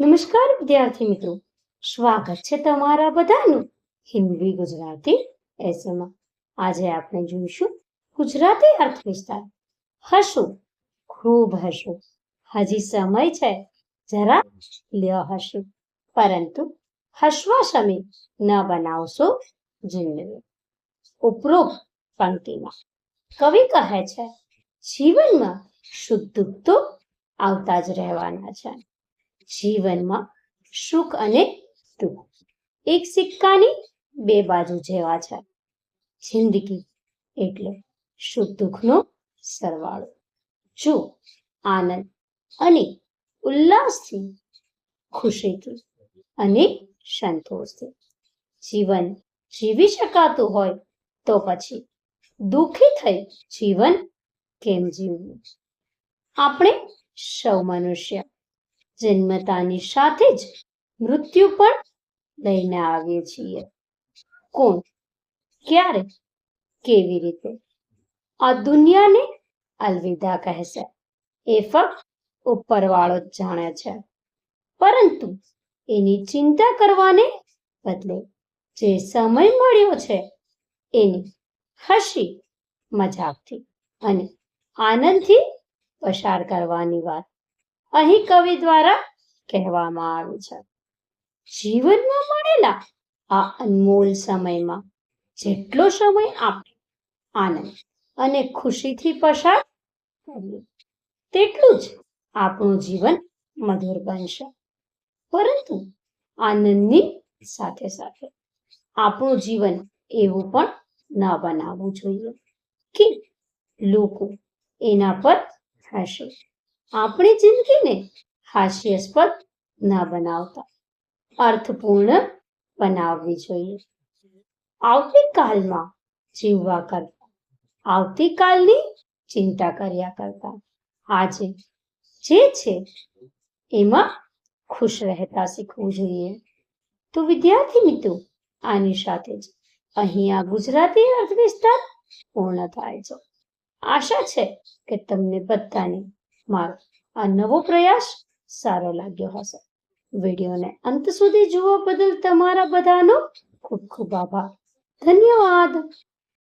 નમસ્કાર, વિદ્યાર્થી મિત્રો. સ્વાગત છે તમારા બધાનું હિન્દી ગુજરાતી એસેમાં આજે આપણે જોઈશું ગુજરાતી અર્થવિસ્તાર. હશો, ખૂબ હશું. હજી સમય છે, જરા લ્યો હશું. પરંતુ હસવા સમય ન બનાવશો જિંદગી. ઉપરોક્ત પંક્તિમાં કવિ કહે છે, જીવનમાં દુઃખ તો આવતા જ રહેવાના છે. જીવનમાં સુખ અને દુઃખ. એક સિક્કાની બે બાજુ જેવા છે. જિંદગી એટલે સુખ દુઃખનો સરવાળો. જો આનંદ અને ઉલ્લાસથી ખુશીથી અને સંતોષથી જીવન જીવી શકાતું હોય તો પછી દુઃખી થઈ જીવન કેમ જીવવું? આપણે સૌ મનુષ્ય જન્મતાની સાથે જ મૃત્યુ પણ લઈને આવીએ છીએ. કોણ? ક્યારે? કેવી રીતે? આ દુનિયાને અલવિદા કહેશે. એ ફક્ત ઉપરવાળો જ જાણે છે. પરંતુ એની ચિંતા કરવાને બદલે જે સમય મળ્યો છે, એની હસી મજાકથી અને આનંદથી પસાર કરવાની વાત અહીં કવિ દ્વારા કહેવામાં આવ્યું છે. જીવનમાં મળેલા આ અનમોલ સમયમાં જેટલો સમય આપણે આનંદ અને ખુશીથી પસાર કરીએ, તેટલું જ આપણું જીવન મધુર બનશે. પરંતુ આનંદની સાથે સાથે આપણું જીવન એવું પણ ન બનાવવું જોઈએ કે લોકો એના પર હશે. આપણી જિંદગીને હાસ્યાસ્પદ ન બનાવતા. અર્થપૂર્ણ બનાવવી જોઈએ. આવતીકાલમાં જીવવા કરતા. આવતીકાલની ચિંતા કર્યા કરતા. આજે જે છે એમાં ખુશ રહેતા શીખવું જોઈએ. તો વિદ્યાર્થી મિત્રો, આની સાથે જ અહીંયા ગુજરાતી અર્થવિસ્તાર પૂર્ણ થાય છે. આશા છે કે તમને બધાને મારો. આ નવો પ્રયાસ સારો લાગ્યો હશે. વિડીયોને અંત સુધી જોવા બદલ તમારા બધાનો ખૂબ ખૂબ આભાર. ધન્યવાદ.